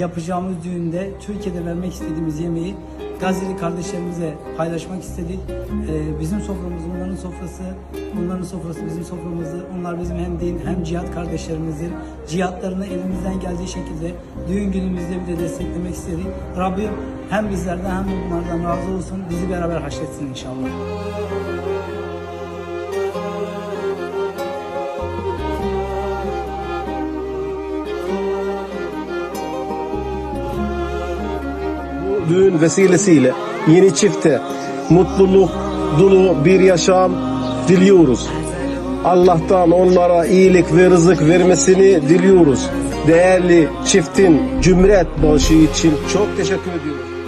yapacağımız düğünde Türkiye'de vermek istediğimiz yemeği Gazili kardeşlerimize paylaşmak istedik. Ee, bizim soframız onların sofrası, onların sofrası bizim soframızdır. Onlar bizim hem din hem cihat kardeşlerimizdir. Cihatlarını elimizden geldiği şekilde düğün günümüzde bir de desteklemek istedik. Rabbim hem bizlerden hem onlardan razı olsun. Bizi beraber haşretsin inşallah. Düğün vesilesiyle yeni çifte mutluluk dolu bir yaşam diliyoruz. Allah'tan onlara iyilik ve rızık vermesini diliyoruz. Değerli çiftin cümlet başı için çok teşekkür ediyoruz.